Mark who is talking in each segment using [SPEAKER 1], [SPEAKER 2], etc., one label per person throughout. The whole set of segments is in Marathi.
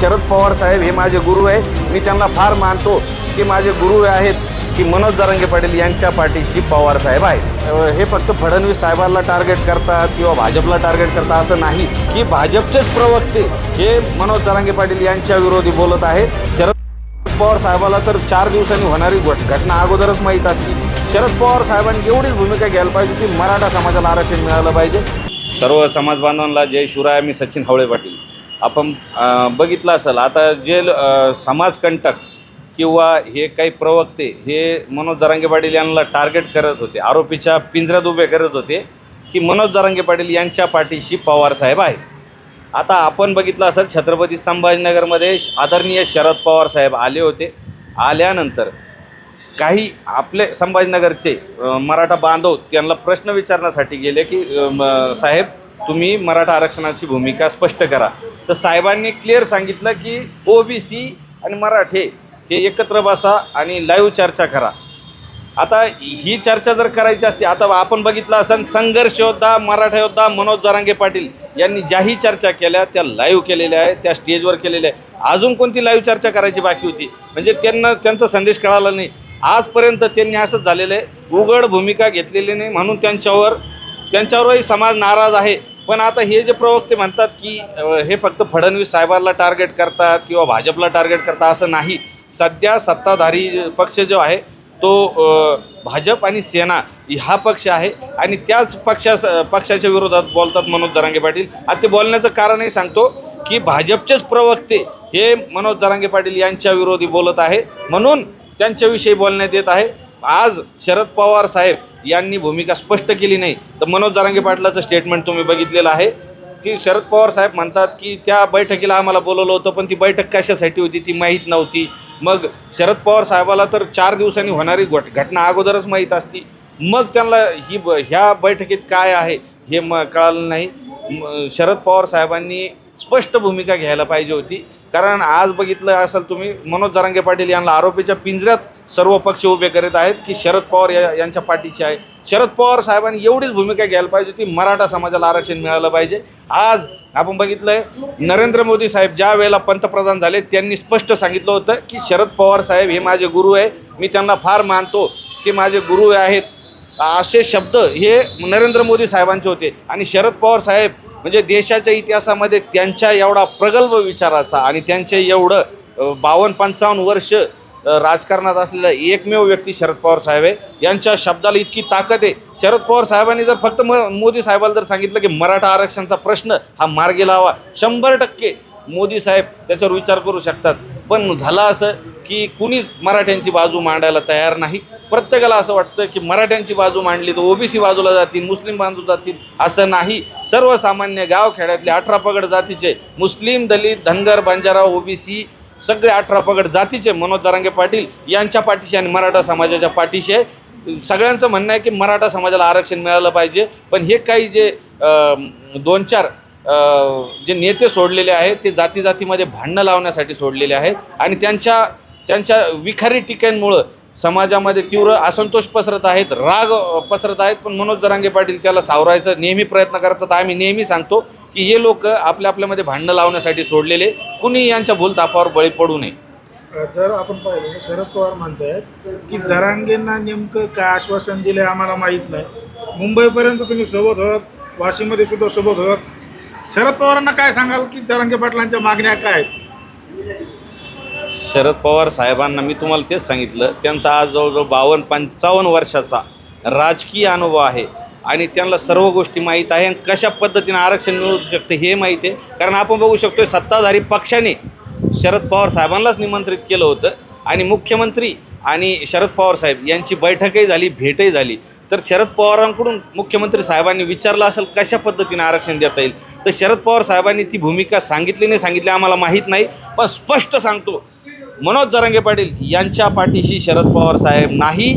[SPEAKER 1] शरद पवार साहेब हे माझे गुरु आहे मी त्यांना फार मानतो ते माझे गुरु आहेत की मनोज जरांगे पाटील यांच्या पाठीशी पवार साहेब आहेत. हे फक्त फडणवीस साहेबांना टार्गेट करतात किंवा भाजपला टार्गेट करतात असं नाही. की भाजपचेच प्रवक्ते हे मनोज जरांगे पाटील यांच्या विरोधी बोलत आहेत. शरद पवार साहेबाला तर चार दिवसांनी होणारी घट- घटना अगोदरच माहीत असते शरद पवार साहेबांनी एवढीच भूमिका घ्यायला पाहिजे की मराठा समाजाला आरक्षण मिळालं पाहिजे. सर्व समाज बांधवांना जय शिवराय. मी सचिन हावळे पाटील. आपण बघितलं असेल आता जे समाजकंटक किंवा हे काही प्रवक्ते हे मनोज जरांगे पाटील यांना टार्गेट करत होते आरोपीच्या पिंजऱ्यात उभे करत होते की मनोज जरांगे पाटील यांच्या पाठीशी पवार साहेब आहे आता आपण बघितलं असेल छत्रपती संभाजीनगरमध्ये आदरणीय शरद पवार साहेब आले होते. आल्यानंतर काही आपले संभाजीनगरचे मराठा बांधव त्यांना प्रश्न विचारण्यासाठी गेले की म, साहेब तुम्ही मराठा आरक्षणाची भूमिका स्पष्ट करा. तर साहेबांनी क्लिअर सांगितलं की ओबीसी आणि मराठे हे एकत्र बसा आणि लाईव्ह चर्चा करा. आता ही चर्चा जर करायची असती आता आपण बघितलं असेल संघर्ष योद्धा मराठा योद्धा मनोज जरांगे पाटील यांनी ज्याही चर्चा केल्या त्या लाईव्ह केलेल्या आहेत त्या स्टेजवर केलेल्या आहे अजून कोणती लाईव्ह चर्चा करायची बाकी होती? म्हणजे त्यांना त्यांचा संदेश कळाला नाही. आजपर्यंत त्यांनी असंच झालेलं आहे. उघड भूमिका घेतलेली नाही म्हणून त्यांच्यावर त्यांच्यावरही समाज नाराज आहे. पण आता हे जे प्रवक्ते म्हणतात की हे फक्त फडणवीस साहेबांना टार्गेट करतात किंवा भाजपला टार्गेट करतात असं नाही. सध्या सत्ताधारी पक्ष जो आहे तो भाजप आणि सेना हा पक्ष आहे आणि त्याच पक्षा पक्षाच्या विरोधात बोलतात मनोज दरांगे पाटील. आता ते बोलण्याचं कारणही सांगतो की भाजपचेच प्रवक्ते हे मनोज दरांगे पाटील यांच्या विरोधी बोलत आहे. म्हणून त्यांच्याविषयी बोलण्यात येत आहे. आज शरद पवार साहेब यांनी भूमिका स्पष्ट केली नाही. तर मनोज जरांगे पाटलाचं स्टेटमेंट तुम्ही बघितलेलं आहे. की शरद पवार साहेब म्हणतात की त्या बैठकीला आम्हाला बोलवलं होतं पण ती बैठक कशासाठी होती ती माहीत नव्हती. मग शरद पवार साहेबाला तर चार दिवसांनी होणारी घट घटना अगोदरच माहीत असती. मग त्यांना ही ब ह्या बैठकीत काय आहे हे म कळालं नाही. शरद पवार साहेबांनी स्पष्ट भूमिका घ्यायला पाहिजे होती. कारण आज बघितलं असेल तुम्ही मनोज जरांगे पाटील यांना आरोपीच्या पिंजऱ्यात सर्व पक्ष उभे करीत आहेत की शरद पवार या यांच्या पाठीशी आहे. शरद पवार साहेबांनी एवढीच भूमिका घ्यायला पाहिजे होती मराठा समाजाला आरक्षण मिळालं पाहिजे. आज आपण बघितलंय नरेंद्र मोदी साहेब ज्या वेळेला पंतप्रधान झाले त्यांनी स्पष्ट सांगितलं होतं की शरद पवार साहेब हे माझे गुरु आहे मी त्यांना फार मानतो ते माझे गुरु आहेत. असे शब्द हे नरेंद्र मोदी साहेबांचे होते. आणि शरद पवार साहेब म्हणजे देशाच्या इतिहासामध्ये त्यांच्या एवढा प्रगल्भ विचाराचा आणि त्यांचे एवढं बावन्न पंचावन्न वर्ष राजकारणात असलेला एकमेव व्यक्ती शरद पवार साहेब आहे. यांच्या शब्दाला इतकी ताकद आहे. शरद पवार साहेबांनी जर फक्त म मोदी साहेबाला जर सांगितलं की मराठा आरक्षणाचा प्रश्न हा मार्गी लावा शंभर टक्के मोदी साहेब त्याच्यावर विचार करू शकतात. पण झालं असं की कुणीच मराठ्यांची बाजू मांडायला तयार नाही. प्रत्येकाला असं वाटतं की मराठ्यांची बाजू मांडली तर ओबीसी बाजूला जातील मुस्लिम बांधू जातील असं नाही. सर्वसामान्य गावखेड्यातले अठरा पगड जातीचे मुस्लिम दलित धनगर बंजारा ओबीसी सगळे अठरा पगड जातीचे मनोज जरांगे पाटील यांच्या पाठीशी आणि मराठा समाजाच्या पाठीशी सगळ्यांचं म्हणणं आहे की मराठा समाजाला आरक्षण मिळालं पाहिजे. पण हे काही जे दोन चार जे नेते सोडलेले आहेत ते जाती जातीमध्ये भांडणं लावण्यासाठी सोडलेले आहेत. आणि त्यांच्या त्यांच्या विखारी टीकांमुळं समाजामध्ये तीव्र असंतोष पसरत आहेत राग पसरत आहेत पण मनोज जरांगे पाटील त्याला सावरायचं नेहमी प्रयत्न करतात. आम्ही नेहमी सांगतो की हे लोक आपल्या आपल्यामध्ये भांडणं लावण्यासाठी सोडलेले कुणी यांच्या भूलतापावर बळी पडू नये.
[SPEAKER 2] जर आपण पाहिलं शरद पवार म्हणत आहेत की जरांगेंना नेमकं काय आश्वासन दिलं आम्हाला माहीत नाही. मुंबईपर्यंत तुम्ही सोबत होत वाशिममध्ये सुद्धा सोबत होत. शरद पवारांना काय सांगाल की जरांगे पाटलांच्या मागण्या काय आहेत?
[SPEAKER 1] शरद पवार साहेबांना मी तुम्हाला तेच सांगितलं त्यांचा आज जवळजवळ बावन्न पंचावन्न वर्षाचा राजकीय अनुभव आहे आणि त्यांना सर्व गोष्टी माहीत आहे आणि कशा पद्धतीने आरक्षण मिळू शकते हे माहीत आहे. कारण आपण बघू शकतो सत्ताधारी पक्षाने शरद पवार साहेबांनाच निमंत्रित केलं होतं आणि मुख्यमंत्री आणि शरद पवार साहेब यांची बैठकही झाली भेटही झाली. तर शरद पवारांकडून मुख्यमंत्री साहेबांनी विचारलं असेल कशा पद्धतीने आरक्षण देता येईल? तर शरद पवार साहेबांनी ती भूमिका सांगितली नाही सांगितली आम्हाला माहीत नाही पण स्पष्ट सांगतो मनोज जरांगे पाटील यांच्या पाठीशी शरद पवार साहेब नाही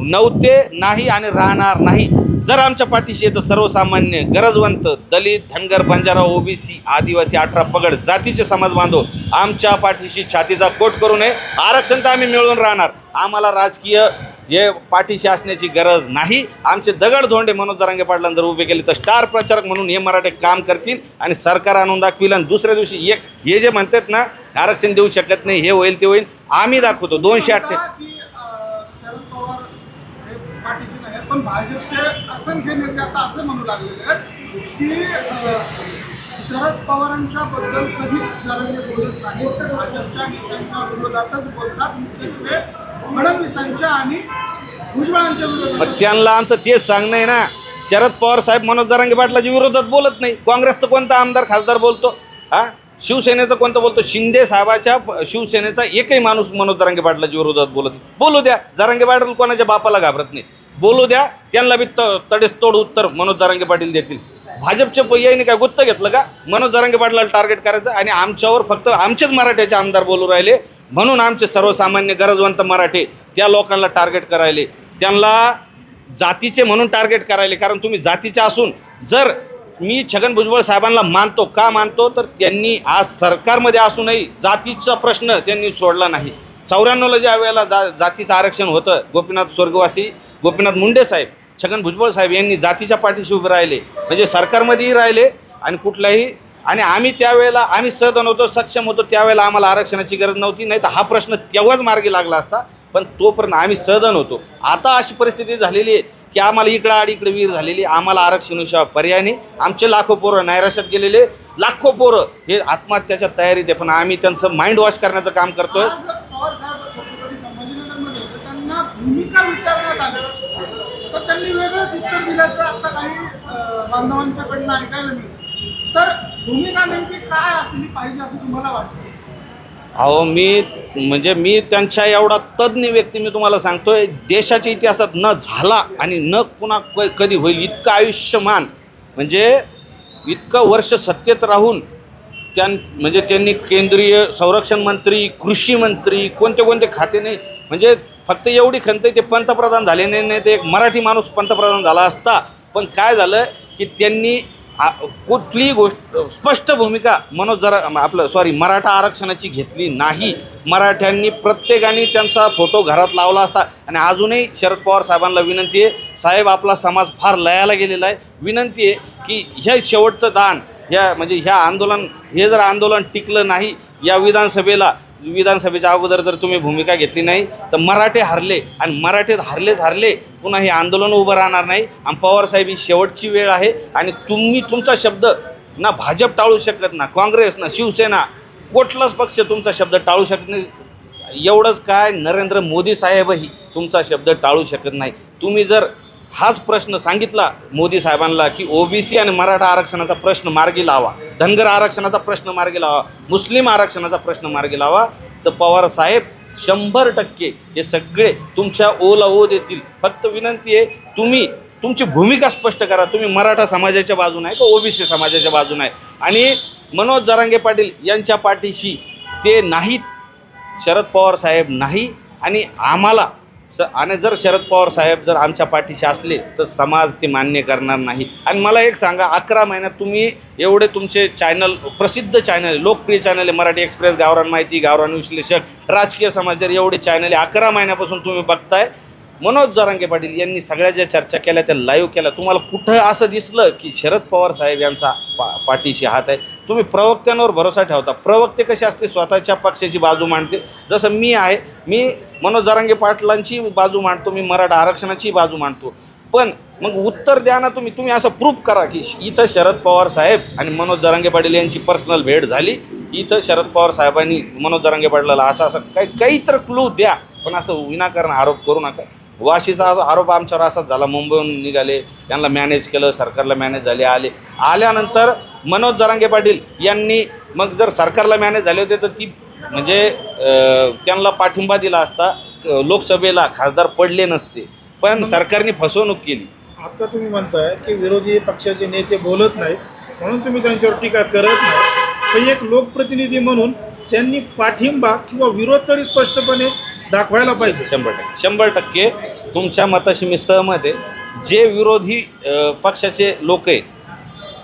[SPEAKER 1] नव्हते नाही आणि राहणार नाही. जर आमच्या पाठीशी येतं सर्वसामान्य गरजवंत दलित धनगर बंजारा ओबीसी आदिवासी अठरा पगड जातीचे समाज बांधव आमच्या पाठीशी छातीचा कोट करू नये. आरक्षण तर आम्ही मिळवून राहणार. आम्हाला राजकीय हे पाठीशी असण्याची गरज नाही. आमचे दगड धोंडे मनोज दरांगे पाटलांनी जर उभे केले तर स्टार प्रचारक म्हणून हे मराठे काम करतील आणि सरकार आणून दाखवील आणि दुसऱ्या दिवशी एक हे जे म्हणतात ना आरक्षण देऊ शकत नाही हे होईल ते होईल. आम्ही दाखवतो. दोनशे अठ्ठे
[SPEAKER 3] की अं, शरद पवार हे आहे पण भाजपचे असंख्य नेते आता असं म्हणू लागलेले आहेत की शरद पवारांच्या बद्दल कधीच जरांनी बोलत नाही. तर भाजपच्या नेत्यांच्या विरोधातच बोलतात मुख्यत्वे फडणवीसांच्या आणि भुजबळांच्या विरोधात
[SPEAKER 1] त्यांना आमचं तेच सांगणं आहे ना. शरद पवार साहेब मनोज दरांगे पाटलाच्या विरोधात बोलत नाही. काँग्रेसचं कोणता आमदार खासदार बोलतो? हा? शिवसेनेचं कोणतं बोलतो? शिंदे साहेबाच्या शिवसेनेचा एकही माणूस मनोज दरांगे पाटलाच्या विरोधात बोलत नाही. बोलू द्या. जरांगे पाटील कोणाच्या बापाला घाबरत नाही. बोलू द्या त्यांना बी त तडेसतोड उत्तर मनोज दरांगे पाटील देतील. भाजपचे पैयाने काय गुत्त घेतलं का? मनोज दरांगे पाटलाला टार्गेट करायचं आणि आमच्यावर फक्त आमचेच मराठ्याचे आमदार बोलू राहिले. म्हणून आमचे सर्वसामान्य गरजवंत मराठे त्या लोकांना टार्गेट करायले. त्यांना जातीचे म्हणून टार्गेट करायले. कारण तुम्ही जातीचे असून जर मी छगन भुजबळ साहेबांना मानतो का मानतो तर त्यांनी आज सरकारमध्ये असूनही जातीचा प्रश्न त्यांनी सोडला नाही. चौऱ्याण्णवला ज्या वेळेला जा जातीचं आरक्षण होतं गोपीनाथ स्वर्गवासी गोपीनाथ मुंडे साहेब छगन भुजबळ साहेब यांनी जातीच्या पाठीशी उभे राहिले म्हणजे सरकारमध्येही राहिले आणि कुठलाही आणि आम्ही त्यावेळेला आम्ही सदन होतो सक्षम होतो त्यावेळेला आम्हाला आरक्षणाची गरज नव्हती नाही तर हा प्रश्न तेव्हाच मार्गी लागला असता पण तोपर्यंत आम्ही सदन होतो. आता अशी परिस्थिती झालेली आहे की आम्हाला इकडं आड इकडे वीर झालेली आम्हाला आरक्षणाशिवाय पर्याय नाही आमचे लाखो पोरं नैराश्यात गेलेले लाखो पोरं हे आत्महत्याच्या तयारीत आहे पण आम्ही त्यांचं माइंड वॉश करण्याचं काम करतोय
[SPEAKER 3] आज पवार साहेब छत्रपती संभाजीनगरमध्ये होते त्यांना भूमिका विचारण्यात आली. तर त्यांनी वेगळंच उत्तर दिल्याचं आता काही अं, बांधवांच्याकडनं ऐकायला मिळतं. तर भूमिका नेमकी काय असली पाहिजे असं तुम्हाला वाटतं?
[SPEAKER 1] अहो मी म्हणजे मी त्यांच्या एवढा तज्ज्ञ व्यक्ती मी तुम्हाला सांगतोय देशाच्या इतिहासात न झाला आणि न पुन्हा क- कधी होईल इतकं आयुष्यमान म्हणजे इतकं वर्ष सत्तेत राहून त्यां म्हणजे त्यांनी केंद्रीय संरक्षण मंत्री कृषी मंत्री कोणते कोणते खाते नाही म्हणजे फक्त एवढी खंत आहे ते पंतप्रधान झाले नाही नाही ते एक मराठी माणूस पंतप्रधान झाला असता. पण काय झालं की त्यांनी कुठलीही गोष्ट स्पष्ट भूमिका मनोज जरा आपलं सॉरी मराठा आरक्षणाची घेतली नाही. मराठ्यांनी प्रत्येकाने त्यांचा फोटो घरात लावला असता. आणि अजूनही शरद पवार साहेबांना विनंती आहे साहेब आपला समाज फार लयाला गेलेला आहे. विनंती आहे की ह्या शेवटचं दान ह्या म्हणजे ह्या आंदोलन हे जर आंदोलन टिकलं नाही या विधानसभेला विधानसभेच्या अगोदर जर तुम्ही भूमिका घेतली नाही तर मराठे हरले आणि मराठेत हरलेच हरले पुन्हा हे आंदोलन उभं राहणार नाही. आणि पवारसाहेब ही शेवटची वेळ आहे आणि तुम्ही तुमचा शब्द ना भाजप टाळू शकत ना काँग्रेस ना शिवसेना कुठलाच पक्ष तुमचा शब्द टाळू शकत नाही. एवढंच काय नरेंद्र मोदी साहेबही तुमचा शब्द टाळू शकत नाही. तुम्ही जर हाच प्रश्न सांगितला मोदी साहेबांना की ओबीसी आणि मराठा आरक्षणाचा प्रश्न मार्गी लावा. धनगर आरक्षणाचा प्रश्न मार्गी लावा. मुस्लिम आरक्षणाचा प्रश्न मार्गी लावा. तर पवार साहेब शंभर टक्के हे सगळे तुमच्या ओला ओ देतील. फक्त विनंती आहे तुम्ही तुमची भूमिका स्पष्ट करा. तुम्ही मराठा समाजाच्या बाजून आहे का ओबीसी समाजाच्या बाजून आहे? आणि मनोज जरांगे पाटील यांच्या पाठीशी ते नाहीत. शरद पवार साहेब नाही. आणि आम्हाला स आणि जर शरद पवार साहेब जर आमच्या पाठीशी असले तर समाज ते मान्य करणार नाही. आणि मला एक सांगा अकरा महिन्यात तुम्ही एवढे तुमचे चॅनल प्रसिद्ध चॅनल लोकप्रिय चॅनल आहे मराठी एक्सप्रेस गावरान माहिती गावरान विश्लेषक राजकीय समाचार एवढे चॅनल आहे अकरा महिन्यापासून तुम्ही बघताय मनोज जरांगे पाटील यांनी सगळ्या ज्या चर्चा केल्या त्या लाईव्ह केल्या. तुम्हाला कुठं असं दिसलं की शरद पवार साहेब यांचा पा पाठीशी हात आहे? तुम्ही प्रवक्त्यांवर भरोसा ठेवता. प्रवक्ते कसे असते? स्वतःच्या पक्षाची बाजू मांडते. जसं मी आहे मी मनोज जरांगे पाटलांची बाजू मांडतो मी मराठा आरक्षणाची बाजू मांडतो. पण मग उत्तर द्या ना तुम्ही. तुम्ही असं प्रूफ करा की इथं शरद पवार साहेब आणि मनोज जरांगे पाटील यांची पर्सनल भेट झाली. इथं शरद पवार साहेबांनी मनोज जरांगे पाटलाला असं असं काही काही तर क्लू द्या. पण असं विनाकारण आरोप करू नका. वाशीचा आरोप आमच्यावर असाच झाला. मुंबईहून निघाले त्यांना मॅनेज केलं सरकारला मॅनेज झाले आले. आल्यानंतर मनोज जरांगे पाटील यांनी मग जर सरकारला मॅनेज झाले होते तर ती म्हणजे त्यांना पाठिंबा दिला असता लोकसभेला खासदार पडले नसते. पण सरकारने फसवणूक केली.
[SPEAKER 2] आता तुम्ही म्हणताय की विरोधी पक्षाचे नेते बोलत नाहीत म्हणून तुम्ही त्यांच्यावर टीका करत नाही पण एक लोकप्रतिनिधी म्हणून त्यांनी पाठिंबा किंवा विरोध तरी स्पष्टपणे दाखवायला पाहिजे.
[SPEAKER 1] शंभर टक्के. शंभर टक्के तुमच्या मताशी मी सहमत आहे. जे विरोधी अ, पक्षाचे लोक आहेत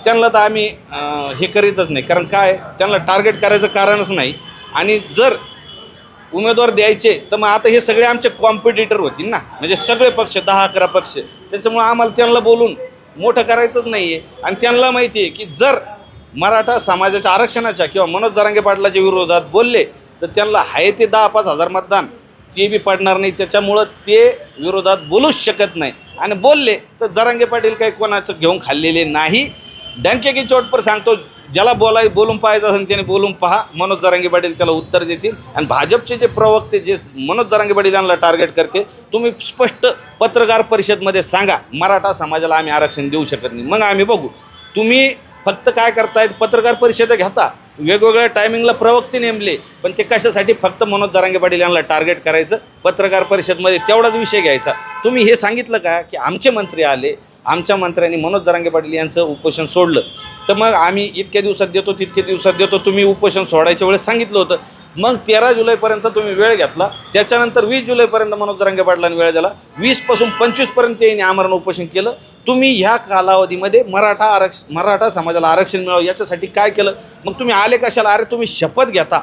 [SPEAKER 1] त्यांना तर आम्ही अ, हे करीतच नाही. कारण काय? त्यांना टार्गेट करायचं कारणच नाही. आणि जर उमेदवार द्यायचे तर मग आता हे सगळे आमचे कॉम्पिटिटर होतील ना? म्हणजे सगळे पक्ष दहा अकरा पक्ष. त्याच्यामुळं आम्हाला त्यांना बोलून मोठं करायचंच नाही आहे आणि त्यांना माहिती आहे की जर मराठा समाजाच्या आरक्षणाच्या किंवा मनोज जरांगे पाटलाच्या विरोधात बोलले तर त्यांना आहे ते दहा पाच हजार मतदान. ते बी पडणार नाही. त्याच्यामुळं ते विरोधात बोलूच शकत नाही. आणि बोलले तर जरांगे पाटील काही कोणाचं घेऊन खाल्लेले नाही. डंके की चोट सांगतो ज्याला बोलाय बोलून पाहायचं असेल त्याने बोलून पहा. मनोज जरांगे पाटील त्याला उत्तर देतील. आणि भाजपचे जे प्रवक्ते जे मनोज जरांगे पाटील यांना टार्गेट करते तुम्ही स्पष्ट पत्रकार परिषदमध्ये सांगा. मराठा समाजाला आम्ही आरक्षण देऊ शकत नाही. मग आम्ही बघू. तुम्ही फक्त काय करतायत? पत्रकार परिषद घेता. वेगवेगळ्या टायमिंगला प्रवक्ते नेमले. पण ते कशासाठी फक्त मनोज जरांगे पाटील यांना टार्गेट करायचं? पत्रकार परिषदमध्ये तेवढाच विषय घ्यायचा. तुम्ही हे सांगितलं का? की आमचे मंत्री आले आमच्या मंत्र्यांनी मनोज जरांगे पाटील यांचं उपोषण सोडलं. तर मग आम्ही इतक्या दिवसात देतो तितक्या दिवसात देतो तुम्ही उपोषण सोडायच्या वेळेस सांगितलं होतं. मग तेरा जुलैपर्यंत तुम्ही वेळ घेतला. त्याच्यानंतर वीस जुलैपर्यंत मनोज जरांगे पाटलांनी वेळ दिला. वीसपासून पंचवीसपर्यंत यांनी आमरण उपोषण केलं. तुम्ही ह्या कालावधीमध्ये मराठा आरक्ष मराठा समाजाला आरक्षण मिळावं याच्यासाठी काय केलं? मग तुम्ही आले कशाला? अरे तुम्ही शपथ घेता.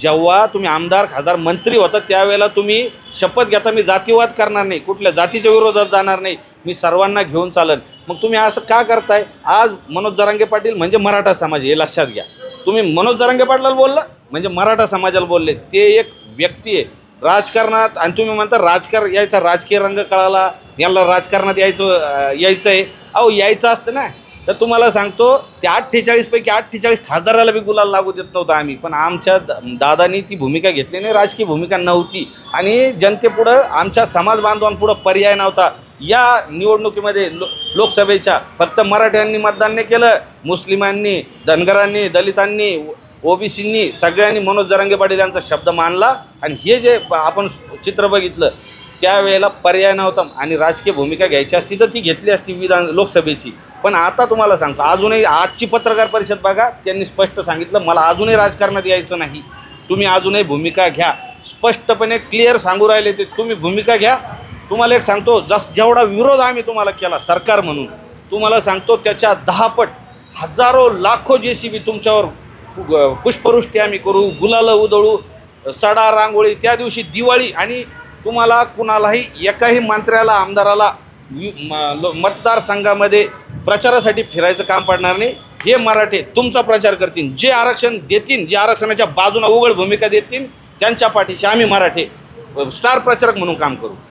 [SPEAKER 1] जेव्हा तुम्ही आमदार खासदार मंत्री होता त्यावेळेला तुम्ही शपथ घेता मी जातीवाद करणार नाही. कुठल्या जातीच्या विरोधात जाणार नाही. मी सर्वांना घेऊन चालन. मग तुम्ही असं का करताय? आज मनोज जरांगे पाटील म्हणजे मराठा समाज हे लक्षात घ्या. तुम्ही मनोज जरांगे पाटलाला बोलला? म्हणजे मराठा समाजाला बोलले ते एक व्यक्ती आहे. राजकारणात आणि तुम्ही म्हणता राजकार यायचा राजकीय रंग कळाला यांना राजकारणात यायचं यायचं आहे अहो यायचं असतं ना. तर तुम्हाला सांगतो त्या अठ्ठेचाळीसपैकी अठ्ठेचाळीस खासदाराला बी गुलाल लागू देत नव्हता आम्ही. पण आमच्या द- दादानी ती भूमिका घेतली नाही राजकीय भूमिका नव्हती. आणि जनतेपुढं आमच्या समाज बांधवांपुढं पर्याय नव्हता. या निवडणुकीमध्ये लो लोकसभेच्या फक्त मराठ्यांनी मतदान नाही केलं. मुस्लिमांनी धनगरांनी दलितांनी ओबीसींनी सगळ्यांनी मनोज जरांगे पाटील यांचा शब्द मानला आणि हे जे आपण चित्र बघितलं त्यावेळेला पर्याय नव्हता आणि राजकीय भूमिका घ्यायची असती तर ती घेतली असती विधान लोकसभेची. पण आता तुम्हाला सांगतो अजूनही आजची पत्रकार परिषद बघा त्यांनी स्पष्ट सांगितलं मला अजूनही राजकारणात यायचं नाही. तुम्ही अजूनही भूमिका घ्या. स्पष्टपणे क्लिअर सांगू राहिले ते तुम्ही भूमिका घ्या. तुम्हाला एक सांगतो जस जेवढा विरोध आम्ही तुम्हाला केला सरकार म्हणून तुम्हाला सांगतो त्याच्या दहापट हजारो लाखो जे सी बी तुमच्यावर पुष्पवृष्टी आम्ही करू गुलालं उधळू सडा रांगोळी त्या दिवशी दिवाळी आणि तुम्हाला कुणालाही एकाही मंत्र्याला आमदाराला वि- म- मतदारसंघामध्ये प्रचारासाठी फिरायचं काम पडणार नाही. हे मराठे तुमचा प्रचार करतील. जे आरक्षण देतील जे आरक्षणाच्या बाजूला उघड भूमिका देतील त्यांच्या पाठीशी आम्ही मराठे स्टार प्रचारक म्हणून काम करू.